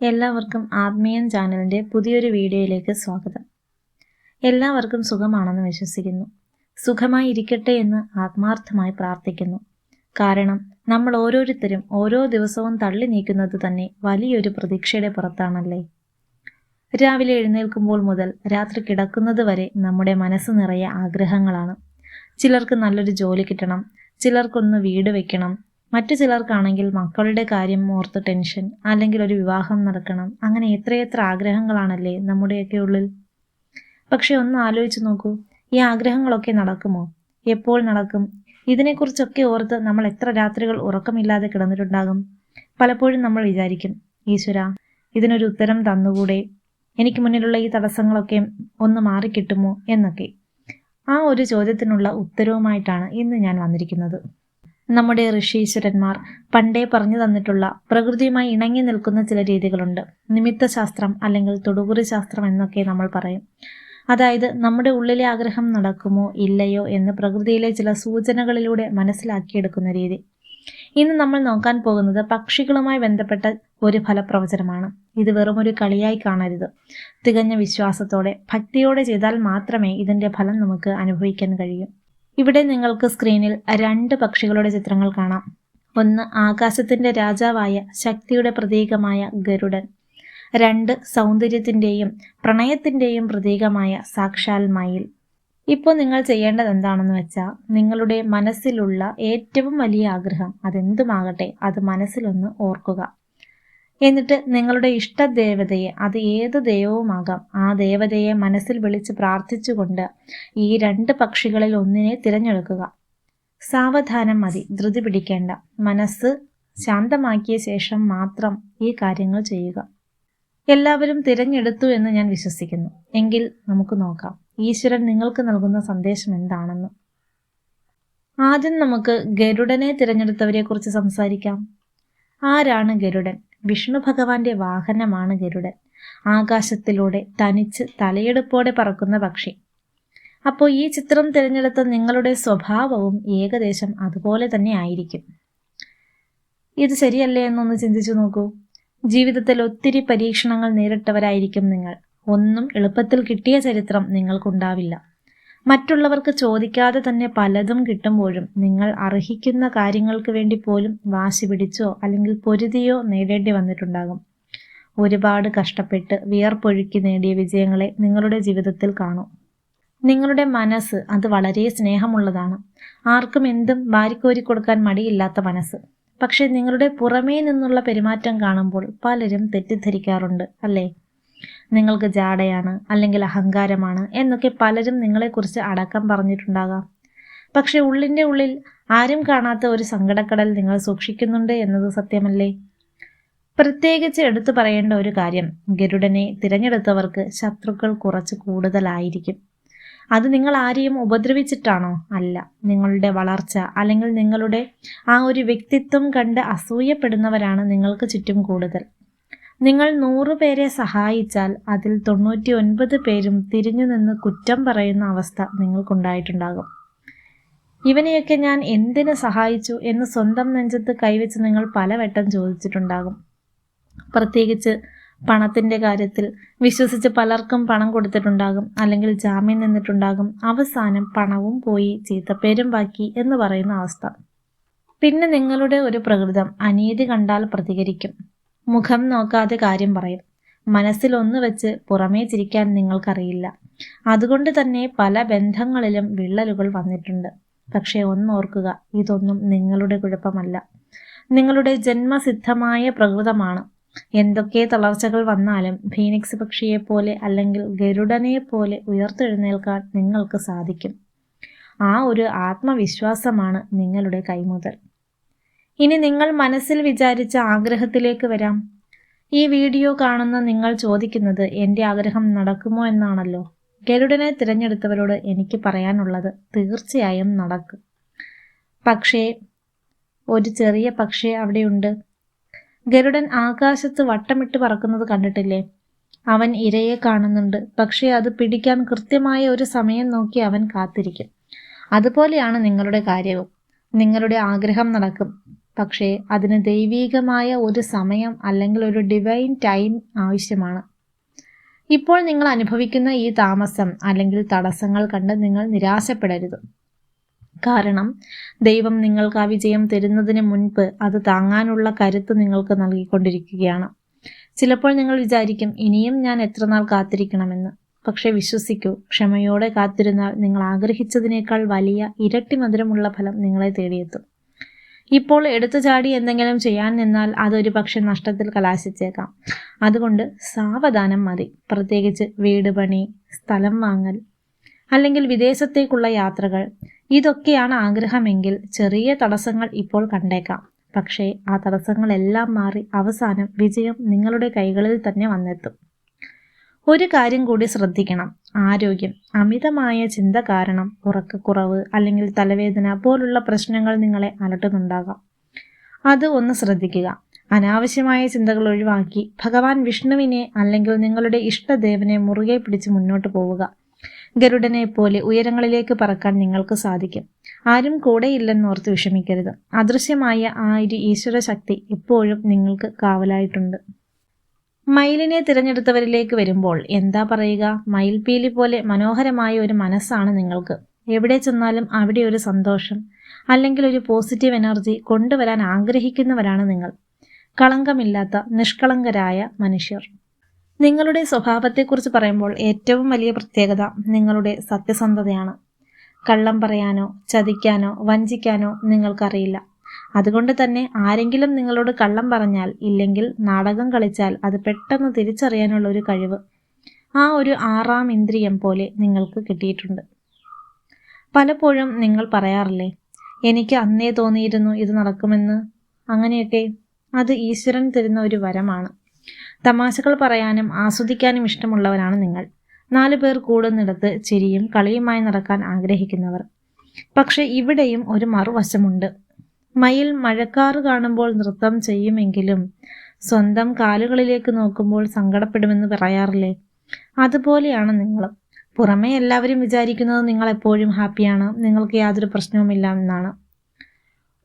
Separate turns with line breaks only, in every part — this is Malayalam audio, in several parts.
എല്ലാവർക്കും ആത്മീയൻ ചാനലിന്റെ പുതിയൊരു വീഡിയോയിലേക്ക് സ്വാഗതം. എല്ലാവർക്കും സുഖമാണെന്ന് വിശ്വസിക്കുന്നു. സുഖമായി ഇരിക്കട്ടെ എന്ന് ആത്മാർത്ഥമായി പ്രാർത്ഥിക്കുന്നു. കാരണം നമ്മൾ ഓരോരുത്തരും ഓരോ ദിവസവും തള്ളി നീക്കുന്നത് തന്നെ വലിയൊരു പ്രതീക്ഷയുടെ പുറത്താണല്ലേ? രാവിലെ എഴുന്നേൽക്കുമ്പോൾ മുതൽ രാത്രി കിടക്കുന്നത് വരെ നമ്മുടെ മനസ്സ് നിറയെ ആഗ്രഹങ്ങളാണ്. ചിലർക്ക് നല്ലൊരു ജോലി കിട്ടണം ചിലർക്കൊന്ന് വീട് വെക്കണം മറ്റു ചിലർക്കാണെങ്കിൽ മക്കളുടെ കാര്യം ഓർത്ത് ടെൻഷൻ അല്ലെങ്കിൽ ഒരു വിവാഹം നടക്കണം. അങ്ങനെ എത്രയെത്ര ആഗ്രഹങ്ങളാണല്ലേ നമ്മുടെയൊക്കെ ഉള്ളിൽ. പക്ഷെ ഒന്ന് ആലോചിച്ച് നോക്കൂ ഈ ആഗ്രഹങ്ങളൊക്കെ നടക്കുമോ? എപ്പോൾ നടക്കും? ഇതിനെക്കുറിച്ചൊക്കെ ഓർത്ത് നമ്മൾ എത്ര രാത്രികൾ ഉറക്കമില്ലാതെ കിടന്നിട്ടുണ്ടാകും? പലപ്പോഴും നമ്മൾ വിചാരിക്കും ഈശ്വര ഇതിനൊരു ഉത്തരം തന്നുകൂടെ? എനിക്ക് മുന്നിലുള്ള ഈ തടസ്സങ്ങളൊക്കെ ഒന്ന് മാറിക്കിട്ടുമോ? എന്നൊക്കെ. ആ ഒരു ചോദ്യത്തിനുള്ള ഉത്തരവുമായിട്ടാണ് ഇന്ന് ഞാൻ വന്നിരിക്കുന്നത്. നമ്മുടെ ഋഷീശ്വരന്മാർ പണ്ടേ പറഞ്ഞു തന്നിട്ടുള്ള പ്രകൃതിയുമായി ഇണങ്ങി നിൽക്കുന്ന ചില രീതികളുണ്ട്. നിമിത്ത ശാസ്ത്രം അല്ലെങ്കിൽ തൊടുകുറി ശാസ്ത്രം എന്നൊക്കെ നമ്മൾ പറയും. അതായത് നമ്മുടെ ഉള്ളിലെ ആഗ്രഹം നടക്കുമോ ഇല്ലയോ എന്ന് പ്രകൃതിയിലെ ചില സൂചനകളിലൂടെ മനസ്സിലാക്കിയെടുക്കുന്ന രീതി. ഇന്ന് നമ്മൾ നോക്കാൻ പോകുന്നത് പക്ഷികളുമായി ബന്ധപ്പെട്ട ഒരു ഫലപ്രവചനമാണ്. ഇത് വെറും ഒരു കളിയായി കാണരുത്. തികഞ്ഞ വിശ്വാസത്തോടെ ഭക്തിയോടെ ചെയ്താൽ മാത്രമേ ഇതിന്റെ ഫലം നമുക്ക് അനുഭവിക്കാൻ കഴിയൂ. ഇവിടെ നിങ്ങൾക്ക് സ്ക്രീനിൽ രണ്ട് പക്ഷികളുടെ ചിത്രങ്ങൾ കാണാം. ഒന്ന് ആകാശത്തിന്റെ രാജാവായ ശക്തിയുടെ പ്രതീകമായ ഗരുഡൻ. രണ്ട് സൗന്ദര്യത്തിന്റെയും പ്രണയത്തിന്റെയും പ്രതീകമായ സാക്ഷാൽ മയിൽ. ഇപ്പോൾ നിങ്ങൾ ചെയ്യേണ്ടത് എന്താണെന്ന് വെച്ചാൽ നിങ്ങളുടെ മനസ്സിലുള്ള ഏറ്റവും വലിയ ആഗ്രഹം അതെന്തുമാകട്ടെ അത് മനസ്സിലൊന്ന് ഓർക്കുക. എന്നിട്ട് നിങ്ങളുടെ ഇഷ്ടദേവതയെ അത് ഏത് ദൈവവുമാകാം ആ ദേവതയെ മനസ്സിൽ വിളിച്ച് പ്രാർത്ഥിച്ചുകൊണ്ട് ഈ രണ്ട് പക്ഷികളിൽ ഒന്നിനെ തിരഞ്ഞെടുക്കുക. സാവധാനം മതി ധൃതി പിടിക്കേണ്ട. മനസ്സ് ശാന്തമാക്കിയ ശേഷം മാത്രം ഈ കാര്യങ്ങൾ ചെയ്യുക. എല്ലാവരും തിരഞ്ഞെടുത്തു എന്ന് ഞാൻ വിശ്വസിക്കുന്നു. എങ്കിൽ നമുക്ക് നോക്കാം ഈശ്വരൻ നിങ്ങൾക്ക് നൽകുന്ന സന്ദേശം എന്താണെന്ന്. ആദ്യം നമുക്ക് ഗരുഡനെ തിരഞ്ഞെടുത്തവരെ കുറിച്ച് സംസാരിക്കാം. ആരാണ് ഗരുഡൻ? വിഷ്ണു ഭഗവാന്റെ വാഹനമാണ് ഗരുഡൻ. ആകാശത്തിലൂടെ തനിച്ച് തലയെടുപ്പോടെ പറക്കുന്ന പക്ഷി. അപ്പോൾ ഈ ചിത്രം തിരഞ്ഞെടുത്ത നിങ്ങളുടെ സ്വഭാവവും ഏകദേശം അതുപോലെ തന്നെ ആയിരിക്കും. ഇത് ശരിയല്ലേ എന്നൊന്ന് ചിന്തിച്ചു നോക്കൂ. ജീവിതത്തിൽ ഒത്തിരി പരീക്ഷണങ്ങൾ നേരിട്ടവരായിരിക്കും നിങ്ങൾ. ഒന്നും എളുപ്പത്തിൽ കിട്ടിയ ചരിത്രം നിങ്ങൾക്കുണ്ടാവില്ല. മറ്റുള്ളവർക്ക് ചോദിക്കാതെ തന്നെ പലതും കിട്ടുമ്പോഴും നിങ്ങൾ അർഹിക്കുന്ന കാര്യങ്ങൾക്ക് വേണ്ടി പോലും വാശി പിടിച്ചോ അല്ലെങ്കിൽ പൊരുതിയോ നേടേണ്ടി വന്നിട്ടുണ്ടാകും. ഒരുപാട് കഷ്ടപ്പെട്ട് വിയർപ്പൊഴുക്കി നേടിയ വിജയങ്ങളെ നിങ്ങളുടെ ജീവിതത്തിൽ കാണൂ. നിങ്ങളുടെ മനസ്സ് അത് വളരെ സ്നേഹമുള്ളതാണ്. ആർക്കും എന്തും വാരിക്കോരി കൊടുക്കാൻ മടിയില്ലാത്ത മനസ്സ്. പക്ഷേ നിങ്ങളുടെ പുറമേ നിന്നുള്ള പെരുമാറ്റം കാണുമ്പോൾ പലരും തെറ്റിദ്ധരിക്കാറുണ്ട് അല്ലേ? നിങ്ങൾക്ക് ജാടയാണ് അല്ലെങ്കിൽ അഹങ്കാരമാണ് എന്നൊക്കെ പലരും നിങ്ങളെക്കുറിച്ച് അടക്കം പറഞ്ഞിട്ടുണ്ടാകാം. പക്ഷെ ഉള്ളിന്റെ ഉള്ളിൽ ആരും കാണാത്ത ഒരു സങ്കടക്കടൽ നിങ്ങൾ സൂക്ഷിക്കുന്നുണ്ട് എന്നത് സത്യമല്ലേ? പ്രത്യേകിച്ച് എടുത്തു പറയേണ്ട ഒരു കാര്യം ഗരുഡനെ തിരഞ്ഞെടുത്തവർക്ക് ശത്രുക്കൾ കുറച്ച് കൂടുതലായിരിക്കും. അത് നിങ്ങൾ ആരെയും ഉപദ്രവിച്ചിട്ടാണോ അല്ല നിങ്ങളുടെ വളർച്ച അല്ലെങ്കിൽ നിങ്ങളുടെ ആ ഒരു വ്യക്തിത്വം കണ്ട് അസൂയപ്പെടുന്നവരാണ് നിങ്ങൾക്ക് ചുറ്റും കൂടുതൽ. നിങ്ങൾ നൂറ് പേരെ സഹായിച്ചാൽ അതിൽ തൊണ്ണൂറ്റി ഒൻപത് പേരും തിരിഞ്ഞു നിന്ന് കുറ്റം പറയുന്ന അവസ്ഥ നിങ്ങൾക്കുണ്ടായിട്ടുണ്ടാകും. ഇവനെയൊക്കെ ഞാൻ എന്തിനു സഹായിച്ചു എന്ന് സ്വന്തം നെഞ്ചത്ത് കൈവച്ച് നിങ്ങൾ പലവട്ടം ചോദിച്ചിട്ടുണ്ടാകും. പ്രത്യേകിച്ച് പണത്തിന്റെ കാര്യത്തിൽ വിശ്വസിച്ച് പലർക്കും പണം കൊടുത്തിട്ടുണ്ടാകും അല്ലെങ്കിൽ ജാമ്യം നിന്നിട്ടുണ്ടാകും. അവസാനം പണവും പോയി ചീത്തപ്പേരും ബാക്കി എന്ന് പറയുന്ന അവസ്ഥ. പിന്നെ നിങ്ങളുടെ ഒരു പ്രകൃതം അനീതി കണ്ടാൽ പ്രതികരിക്കും. മുഖം നോക്കാതെ കാര്യം പറയും. മനസ്സിൽ ഒന്ന് വെച്ച് പുറമേ ചിരിക്കാൻ നിങ്ങൾക്കറിയില്ല. അതുകൊണ്ട് തന്നെ പല ബന്ധങ്ങളിലും വിള്ളലുകൾ വന്നിട്ടുണ്ട്. പക്ഷേ ഒന്നോർക്കുക ഇതൊന്നും നിങ്ങളുടെ കുഴപ്പമല്ല. നിങ്ങളുടെ ജന്മസിദ്ധമായ പ്രകൃതമാണ്. എന്തൊക്കെ തളർച്ചകൾ വന്നാലും ഫീനിക്സ് പക്ഷിയെ പോലെ അല്ലെങ്കിൽ ഗരുഡനെ പോലെ ഉയർത്തെഴുന്നേൽക്കാൻ നിങ്ങൾക്ക് സാധിക്കും. ആ ഒരു ആത്മവിശ്വാസമാണ് നിങ്ങളുടെ കൈമുതൽ. ഇനി നിങ്ങൾ മനസ്സിൽ വിചാരിച്ച ആഗ്രഹത്തിലേക്ക് വരാം. ഈ വീഡിയോ കാണുന്ന നിങ്ങൾ ചോദിക്കുന്നത് എന്റെ ആഗ്രഹം നടക്കുമോ എന്നാണല്ലോ. ഗരുഡനെ തിരഞ്ഞെടുത്തവരോട് എനിക്ക് പറയാനുള്ളത് തീർച്ചയായും നടക്കും. പക്ഷേ ഒരു ചെറിയ പക്ഷേ അവിടെയുണ്ട്. ഗരുഡൻ ആകാശത്ത് വട്ടമിട്ട് പറക്കുന്നത് കണ്ടിട്ടില്ലേ? അവൻ ഇരയെ കാണുന്നുണ്ട്. പക്ഷേ അത് പിടിക്കാൻ കൃത്യമായ ഒരു സമയം നോക്കി അവൻ കാത്തിരിക്കും. അതുപോലെയാണ് നിങ്ങളുടെ കാര്യവും. നിങ്ങളുടെ ആഗ്രഹം നടക്കും. പക്ഷേ അതിന് ദൈവീകമായ ഒരു സമയം അല്ലെങ്കിൽ ഒരു ഡിവൈൻ ടൈം ആവശ്യമാണ്. ഇപ്പോൾ നിങ്ങൾ അനുഭവിക്കുന്ന ഈ താമസം അല്ലെങ്കിൽ തടസ്സങ്ങൾ കണ്ട് നിങ്ങൾ നിരാശപ്പെടരുത്. കാരണം ദൈവം നിങ്ങൾക്ക് ആ വിജയം തരുന്നതിന് മുൻപ് അത് താങ്ങാനുള്ള കരുത്ത് നിങ്ങൾക്ക് നൽകിക്കൊണ്ടിരിക്കുകയാണ്. ചിലപ്പോൾ നിങ്ങൾ വിചാരിക്കും ഇനിയും ഞാൻ എത്രനാൾ കാത്തിരിക്കണമെന്ന്. പക്ഷേ വിശ്വസിക്കൂ ക്ഷമയോടെ കാത്തിരുന്നാൽ നിങ്ങൾ ആഗ്രഹിച്ചതിനേക്കാൾ വലിയ ഇരട്ടി മധുരമുള്ള ഫലം നിങ്ങളെ തേടിയെത്തും. ഇപ്പോൾ എടുത്തു ചാടി എന്തെങ്കിലും ചെയ്യാൻ നിന്നാൽ അതൊരു പക്ഷെ നഷ്ടത്തിൽ കലാശിച്ചേക്കാം. അതുകൊണ്ട് സാവധാനം മതി. പ്രത്യേകിച്ച് വീട് പണി സ്ഥലം വാങ്ങൽ അല്ലെങ്കിൽ വിദേശത്തേക്കുള്ള യാത്രകൾ. ഇതൊക്കെയാണ് ആഗ്രഹമെങ്കിൽ ചെറിയ തടസ്സങ്ങൾ ഇപ്പോൾ കണ്ടേക്കാം. പക്ഷേ ആ തടസ്സങ്ങളെല്ലാം മാറി അവസാനം വിജയം നിങ്ങളുടെ കൈകളിൽ തന്നെ വന്നെത്തും. ഒരു കാര്യം കൂടി ശ്രദ്ധിക്കണം. ആരോഗ്യം അമിതമായ ചിന്ത കാരണം ഉറക്കക്കുറവ് അല്ലെങ്കിൽ തലവേദന പോലുള്ള പ്രശ്നങ്ങൾ നിങ്ങളെ അലട്ടുന്നുണ്ടാകാം. അത് ഒന്ന് ശ്രദ്ധിക്കുക. അനാവശ്യമായ ചിന്തകൾ ഒഴിവാക്കി ഭഗവാൻ വിഷ്ണുവിനെ അല്ലെങ്കിൽ നിങ്ങളുടെ ഇഷ്ടദേവനെ മുറുകെ പിടിച്ച് മുന്നോട്ട് പോവുക. ഗരുഡനെ പോലെ ഉയരങ്ങളിലേക്ക് പറക്കാൻ നിങ്ങൾക്ക് സാധിക്കും. ആരും കൂടെയില്ലെന്നോർത്ത് വിഷമിക്കരുത്. അദൃശ്യമായ ആ ഒരു ഈശ്വര ശക്തി എപ്പോഴും നിങ്ങൾക്ക് കാവലായിട്ടുണ്ട്. മയിലിനെ തിരഞ്ഞെടുത്തവരിലേക്ക് വരുമ്പോൾ എന്താ പറയുക? മയിൽപീലി പോലെ മനോഹരമായ ഒരു മനസ്സാണ് നിങ്ങൾക്ക്. എവിടെ ചെന്നാലും അവിടെ ഒരു സന്തോഷം അല്ലെങ്കിൽ ഒരു പോസിറ്റീവ് എനർജി കൊണ്ടുവരാൻ ആഗ്രഹിക്കുന്നവരാണ് നിങ്ങൾ. കളങ്കമില്ലാത്ത നിഷ്കളങ്കരായ മനുഷ്യർ. നിങ്ങളുടെ സ്വഭാവത്തെക്കുറിച്ച് പറയുമ്പോൾ ഏറ്റവും വലിയ പ്രത്യേകത നിങ്ങളുടെ സത്യസന്ധതയാണ്. കള്ളം പറയാനോ ചതിക്കാനോ വഞ്ചിക്കാനോ നിങ്ങൾക്കറിയില്ല. അതുകൊണ്ട് തന്നെ ആരെങ്കിലും നിങ്ങളോട് കള്ളം പറഞ്ഞാൽ ഇല്ലെങ്കിൽ നാടകം കളിച്ചാൽ അത് പെട്ടെന്ന് തിരിച്ചറിയാനുള്ള ഒരു കഴിവ് ആ ഒരു ആറാം ഇന്ദ്രിയം പോലെ നിങ്ങൾക്ക് കിട്ടിയിട്ടുണ്ട്. പലപ്പോഴും നിങ്ങൾ പറയാറില്ലേ എനിക്ക് അന്നേ തോന്നിയിരുന്നു ഇത് നടക്കുമെന്ന്. അങ്ങനെയൊക്കെ. അത് ഈശ്വരൻ തരുന്ന ഒരു വരമാണ്. തമാശകൾ പറയാനും ആസ്വദിക്കാനും ഇഷ്ടമുള്ളവരാണ് നിങ്ങൾ. നാലു പേർ കൂടുന്നിടത്ത് ചിരിയും കളിയുമായി നടക്കാൻ ആഗ്രഹിക്കുന്നവർ. പക്ഷെ ഇവിടെയും ഒരു മറുവശമുണ്ട്. മയിൽ മഴക്കാറ് കാണുമ്പോൾ നൃത്തം ചെയ്യുമെങ്കിലും സ്വന്തം കാലുകളിലേക്ക് നോക്കുമ്പോൾ സങ്കടപ്പെടുമെന്ന് പറയാറില്ലേ? അതുപോലെയാണ് നിങ്ങൾ പുറമേ എല്ലാവരും വിചാരിക്കുന്നത് നിങ്ങൾ എപ്പോഴും ഹാപ്പിയാണ്. നിങ്ങൾക്ക് യാതൊരു പ്രശ്നവുമില്ല എന്നാണ്.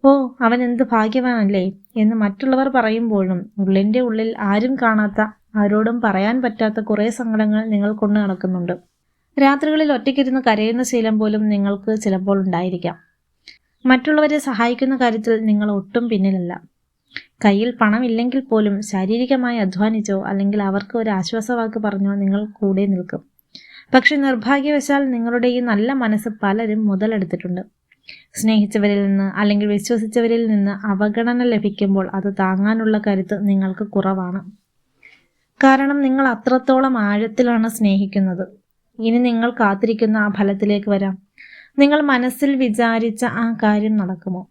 ഓ അവൻ എന്ത് ഭാഗ്യവാനല്ലേ എന്ന് മറ്റുള്ളവർ പറയുമ്പോഴും ഉള്ളിന്റെ ഉള്ളിൽ ആരും കാണാത്ത ആരോടും പറയാൻ പറ്റാത്ത കുറേ സങ്കടങ്ങൾ നിങ്ങൾ കൊണ്ടു നടക്കുന്നുണ്ട്. രാത്രികളിൽ ഒറ്റയ്ക്കിരുന്ന് കരയുന്ന ശീലം പോലും നിങ്ങൾക്ക് ചിലപ്പോൾ ഉണ്ടായിരിക്കാം. മറ്റുള്ളവരെ സഹായിക്കുന്ന കാര്യത്തിൽ നിങ്ങൾ ഒട്ടും പിന്നിലല്ല. കയ്യിൽ പണമില്ലെങ്കിൽ പോലും ശാരീരികമായി അധ്വാനിച്ചോ അല്ലെങ്കിൽ അവർക്ക് ഒരു ആശ്വാസവാക്ക് പറഞ്ഞോ നിങ്ങൾ കൂടെ നിൽക്കും. പക്ഷെ നിർഭാഗ്യവശാൽ നിങ്ങളുടെ ഈ നല്ല മനസ്സ് പലരും മുതലെടുത്തിട്ടുണ്ട്. സ്നേഹിച്ചവരിൽ നിന്ന് അല്ലെങ്കിൽ വിശ്വസിച്ചവരിൽ നിന്ന് അവഗണന ലഭിക്കുമ്പോൾ അത് താങ്ങാനുള്ള കരുത്ത് നിങ്ങൾക്ക് കുറവാണ്. കാരണം നിങ്ങൾ അത്രത്തോളം ആഴത്തിലാണ് സ്നേഹിക്കുന്നത്. ഇനി നിങ്ങൾ കാത്തിരിക്കുന്ന ആ ഫലത്തിലേക്ക് വരാം. നിങ്ങൾ മനസ്സിൽ വിചാരിച്ച ആ കാര്യം നടക്കുമോ?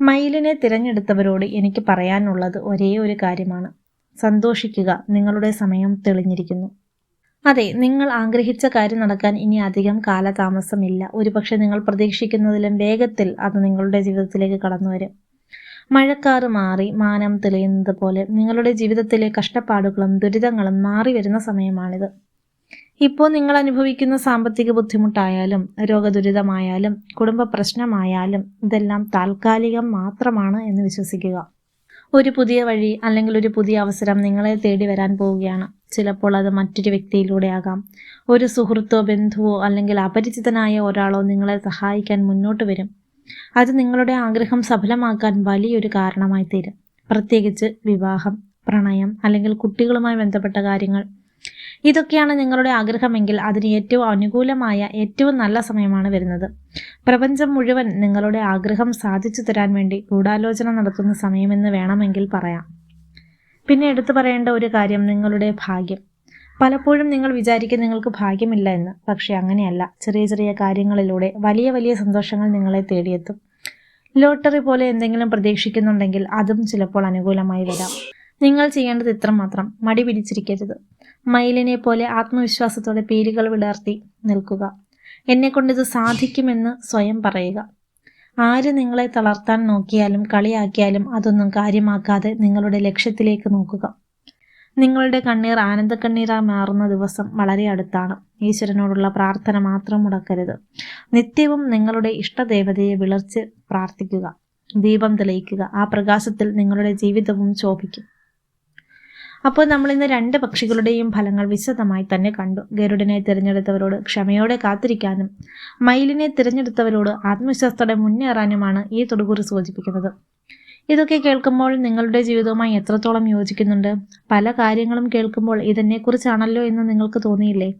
മയിലിനെ തിരഞ്ഞെടുത്തവരോട് എനിക്ക് പറയാനുള്ളത് ഒരേ ഒരു കാര്യമാണ്. സന്തോഷിക്കുക. നിങ്ങളുടെ സമയം തെളിഞ്ഞിരിക്കുന്നു. അതെ നിങ്ങൾ ആഗ്രഹിച്ച കാര്യം നടക്കാൻ ഇനി അധികം കാലതാമസമില്ല. ഒരുപക്ഷെ നിങ്ങൾ പ്രതീക്ഷിക്കുന്നതിലും വേഗത്തിൽ അത് നിങ്ങളുടെ ജീവിതത്തിലേക്ക് കടന്നു വരും മഴക്കാറ് മാറി മാനം തെളിയുന്നത് പോലെ നിങ്ങളുടെ ജീവിതത്തിലെ കഷ്ടപ്പാടുകളും ദുരിതങ്ങളും മാറി വരുന്ന സമയമാണിത്. ഇപ്പോൾ നിങ്ങൾ അനുഭവിക്കുന്ന സാമ്പത്തിക ബുദ്ധിമുട്ടായാലും രോഗദുരിതമായാലും കുടുംബ പ്രശ്നമായാലും ഇതെല്ലാം താൽക്കാലികം മാത്രമാണ് എന്ന് വിശ്വസിക്കുക. ഒരു പുതിയ വഴി അല്ലെങ്കിൽ ഒരു പുതിയ അവസരം നിങ്ങളെ തേടി വരാൻ പോവുകയാണ്. ചിലപ്പോൾ അത് മറ്റൊരു വ്യക്തിയിലൂടെ ആകാം. ഒരു സുഹൃത്തോ ബന്ധുവോ അല്ലെങ്കിൽ അപരിചിതനായ ഒരാളോ നിങ്ങളെ സഹായിക്കാൻ മുന്നോട്ട് വരും. അത് നിങ്ങളുടെ ആഗ്രഹം സഫലമാക്കാൻ വലിയൊരു കാരണമായി തീരും. പ്രത്യേകിച്ച് വിവാഹം പ്രണയം അല്ലെങ്കിൽ കുട്ടികളുമായി ബന്ധപ്പെട്ട കാര്യങ്ങൾ ഇതൊക്കെയാണ് നിങ്ങളുടെ ആഗ്രഹമെങ്കിൽ അതിന് ഏറ്റവും അനുകൂലമായ ഏറ്റവും നല്ല സമയമാണ് വരുന്നത്. പ്രപഞ്ചം മുഴുവൻ നിങ്ങളുടെ ആഗ്രഹം സാധിച്ചു തരാൻ വേണ്ടി ഗൂഢാലോചന നടത്തുന്ന സമയമെന്ന് വേണമെങ്കിൽ പറയാം. പിന്നെ എടുത്തു പറയേണ്ട ഒരു കാര്യം നിങ്ങളുടെ ഭാഗ്യം. പലപ്പോഴും നിങ്ങൾ വിചാരിക്കും നിങ്ങൾക്ക് ഭാഗ്യമില്ല എന്ന് പക്ഷേ അങ്ങനെയല്ല. ചെറിയ ചെറിയ കാര്യങ്ങളിലൂടെ വലിയ വലിയ സന്തോഷങ്ങൾ നിങ്ങളെ തേടിയെത്തും. ലോട്ടറി പോലെ എന്തെങ്കിലും പ്രതീക്ഷിക്കുന്നുണ്ടെങ്കിൽ അതും ചിലപ്പോൾ അനുകൂലമായി വരാം. നിങ്ങൾ ചെയ്യേണ്ടത് ഇത്ര മാത്രം. മടി പിടിച്ചിരിക്കരുത്. മയിലിനെ പോലെ ആത്മവിശ്വാസത്തോടെ പേരുകൾ വിടർത്തി നിൽക്കുക. എന്നെക്കൊണ്ടിത് സാധിക്കുമെന്ന് സ്വയം പറയുക. ആര് നിങ്ങളെ തളർത്താൻ നോക്കിയാലും കളിയാക്കിയാലും അതൊന്നും കാര്യമാക്കാതെ നിങ്ങളുടെ ലക്ഷ്യത്തിലേക്ക് നോക്കുക. നിങ്ങളുടെ കണ്ണീർ ആനന്ദക്കണ്ണീരായി മാറുന്ന ദിവസം വളരെ അടുത്താണ്. ഈശ്വരനോടുള്ള പ്രാർത്ഥന മാത്രം മുടക്കരുത്. നിത്യവും നിങ്ങളുടെ ഇഷ്ടദേവതയെ വിളർച്ച് പ്രാർത്ഥിക്കുക. ദീപം തെളിയിക്കുക. ആ പ്രകാശത്തിൽ നിങ്ങളുടെ ജീവിതവും ശോഭിക്കും. അപ്പോൾ നമ്മൾ ഇന്ന് രണ്ട് പക്ഷികളുടെയും ഫലങ്ങൾ വിശദമായി തന്നെ കണ്ടു. ഗരുഡനെ തിരഞ്ഞെടുത്തവരോട് ക്ഷമയോടെ കാത്തിരിക്കാനും മയിലിനെ തിരഞ്ഞെടുത്തവരോട് ആത്മവിശ്വാസത്തോടെ മുന്നേറാനുമാണ് ഈ തൊടുകുറി സൂചിപ്പിക്കുന്നത്. ഇതൊക്കെ കേൾക്കുമ്പോൾ നിങ്ങളുടെ ജീവിതവുമായി എത്രത്തോളം യോജിക്കുന്നുണ്ട്? പല കാര്യങ്ങളും കേൾക്കുമ്പോൾ ഇതെന്നെക്കുറിച്ചാണല്ലോ എന്ന് നിങ്ങൾക്ക് തോന്നിയില്ലേ?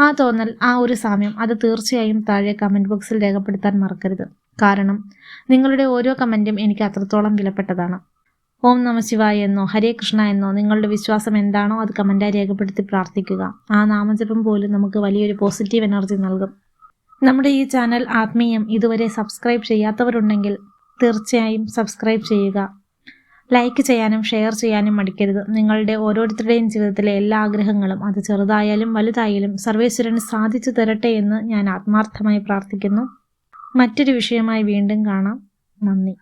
ആ തോന്നൽ ആ ഒരു സമയം അത് തീർച്ചയായും താഴെ കമന്റ് ബോക്സിൽ രേഖപ്പെടുത്താൻ മറക്കരുത്. കാരണം നിങ്ങളുടെ ഓരോ കമന്റും എനിക്ക് അത്രത്തോളം വിലപ്പെട്ടതാണ്. ഓം നമ ശിവായ എന്നോ ഹരേ കൃഷ്ണ എന്നോ നിങ്ങളുടെ വിശ്വാസം എന്താണോ അത് കമന്റായി രേഖപ്പെടുത്തി പ്രാർത്ഥിക്കുക. ആ നാമജപം പോലും നമുക്ക് വലിയൊരു പോസിറ്റീവ് എനർജി നൽകും. നമ്മുടെ ഈ ചാനൽ ആത്മീയം ഇതുവരെ സബ്സ്ക്രൈബ് ചെയ്യാത്തവരുണ്ടെങ്കിൽ തീർച്ചയായും സബ്സ്ക്രൈബ് ചെയ്യുക. ലൈക്ക് ചെയ്യാനും ഷെയർ ചെയ്യാനും മടിക്കരുത്. നിങ്ങളുടെ ഓരോരുത്തരുടെയും ജീവിതത്തിലെ എല്ലാ ആഗ്രഹങ്ങളും അത് ചെറുതായാലും വലുതായാലും സർവേശ്വരൻ സാധിച്ചു തരട്ടെ എന്ന് ഞാൻ ആത്മാർത്ഥമായി പ്രാർത്ഥിക്കുന്നു. മറ്റൊരു വിഷയമായി വീണ്ടും കാണാം. നന്ദി.